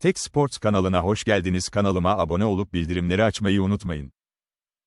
Tek Sports kanalına hoş geldiniz. Kanalıma abone olup bildirimleri açmayı unutmayın.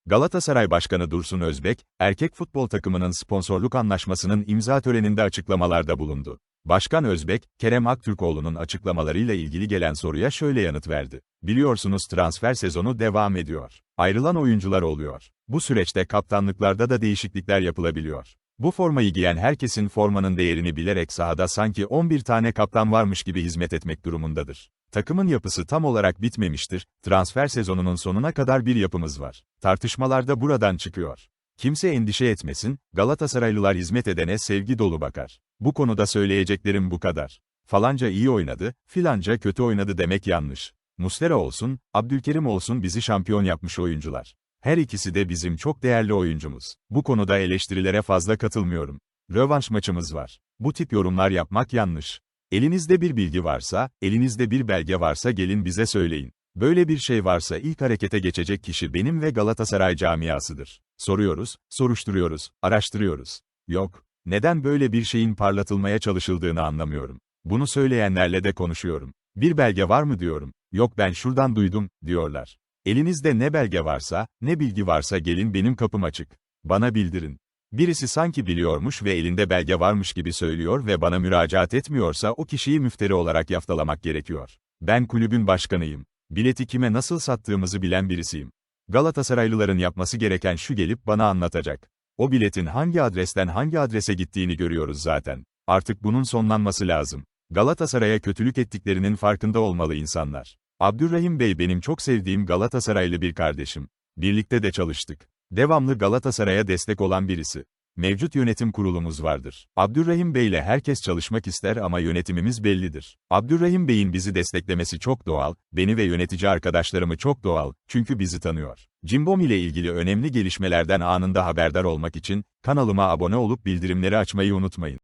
Galatasaray Başkanı Dursun Özbek, erkek futbol takımının sponsorluk anlaşmasının imza töreninde açıklamalarda bulundu. Başkan Özbek, Kerem Aktürkoğlu'nun açıklamalarıyla ilgili gelen soruya şöyle yanıt verdi. Biliyorsunuz transfer sezonu devam ediyor. Ayrılan oyuncular oluyor. Bu süreçte kaptanlıklarda da değişiklikler yapılabiliyor. Bu formayı giyen herkesin formanın değerini bilerek sahada sanki 11 tane kaptan varmış gibi hizmet etmek durumundadır. Takımın yapısı tam olarak bitmemiştir, transfer sezonunun sonuna kadar bir yapımız var. Tartışmalar da buradan çıkıyor. Kimse endişe etmesin, Galatasaraylılar hizmet edene sevgi dolu bakar. Bu konuda söyleyeceklerim bu kadar. Falanca iyi oynadı, filanca kötü oynadı demek yanlış. Muslera olsun, Abdülkerim olsun bizi şampiyon yapmış oyuncular. Her ikisi de bizim çok değerli oyuncumuz. Bu konuda eleştirilere fazla katılmıyorum. Rövanş maçımız var. Bu tip yorumlar yapmak yanlış. Elinizde bir bilgi varsa, elinizde bir belge varsa gelin bize söyleyin. Böyle bir şey varsa ilk harekete geçecek kişi benim ve Galatasaray camiasıdır. Soruyoruz, soruşturuyoruz, araştırıyoruz. Yok, neden böyle bir şeyin parlatılmaya çalışıldığını anlamıyorum. Bunu söyleyenlerle de konuşuyorum. Bir belge var mı diyorum. Yok ben şuradan duydum, diyorlar. Elinizde ne belge varsa, ne bilgi varsa gelin benim kapım açık. Bana bildirin. Birisi sanki biliyormuş ve elinde belge varmış gibi söylüyor ve bana müracaat etmiyorsa o kişiyi müfteri olarak yaftalamak gerekiyor. Ben kulübün başkanıyım. Bileti kime nasıl sattığımızı bilen birisiyim. Galatasaraylıların yapması gereken şu gelip bana anlatacak. O biletin hangi adresten hangi adrese gittiğini görüyoruz zaten. Artık bunun sonlanması lazım. Galatasaray'a kötülük ettiklerinin farkında olmalı insanlar. Abdurrahim Bey benim çok sevdiğim Galatasaraylı bir kardeşim. Birlikte de çalıştık. Devamlı Galatasaray'a destek olan birisi. Mevcut yönetim kurulumuz vardır. Abdurrahim Bey ile herkes çalışmak ister ama yönetimimiz bellidir. Abdurrahim Bey'in bizi desteklemesi çok doğal, beni ve yönetici arkadaşlarımı çok doğal, çünkü bizi tanıyor. Cimbom ile ilgili önemli gelişmelerden anında haberdar olmak için, kanalıma abone olup bildirimleri açmayı unutmayın.